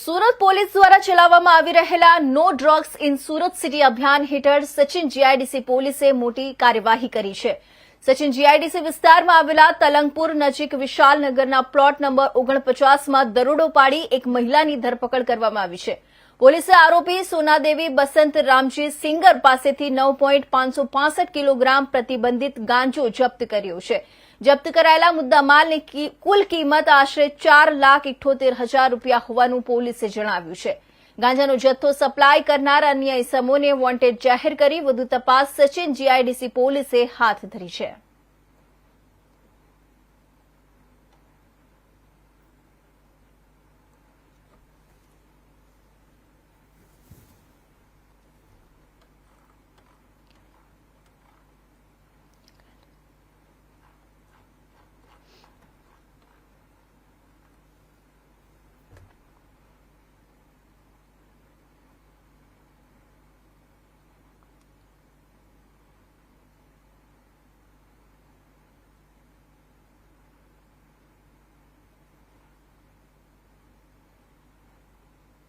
Surat police દ્વારા ચલાવવામાં આવી રહેલા no drugs in Surat city અભિયાન હેઠળ સચિન જીઆઈડીસી પોલીસે મોટી કાર્યવાહી કરી છે. સચિન જીઆઈડીસી વિસ્તારમાં આવેલા તલંગપુર નજીક વિશાલનગરના પ્લોટ નંબર ઓગણપચાસમાં દરોડો પાડી એક મહિલાની ધરપકડ કરવામાં આવી છે. પોલીસે આરોપી સોનાદેવી બસંત રામજી સિંગર પાસેથી નવ કિલોગ્રામ પ્રતિબંધિત ગાંજો જપ્ત કર્યો છે. જપ્ત કરાયેલા મુદ્દામાલની કી- કુલ કિંમત આશરે ચાર લાખ ઇઠોતેર હજાર રૂપિયા હોવાનું પોલીસે જણાવ્યું છે. ગાંજાનો જથ્થો સપ્લાય કરનાર અન્ય ઇસમોને વોન્ટેડ જાહેર કરી વધુ તપાસ સચિન જીઆઈડીસી પોલીસે હાથ ધરી છે.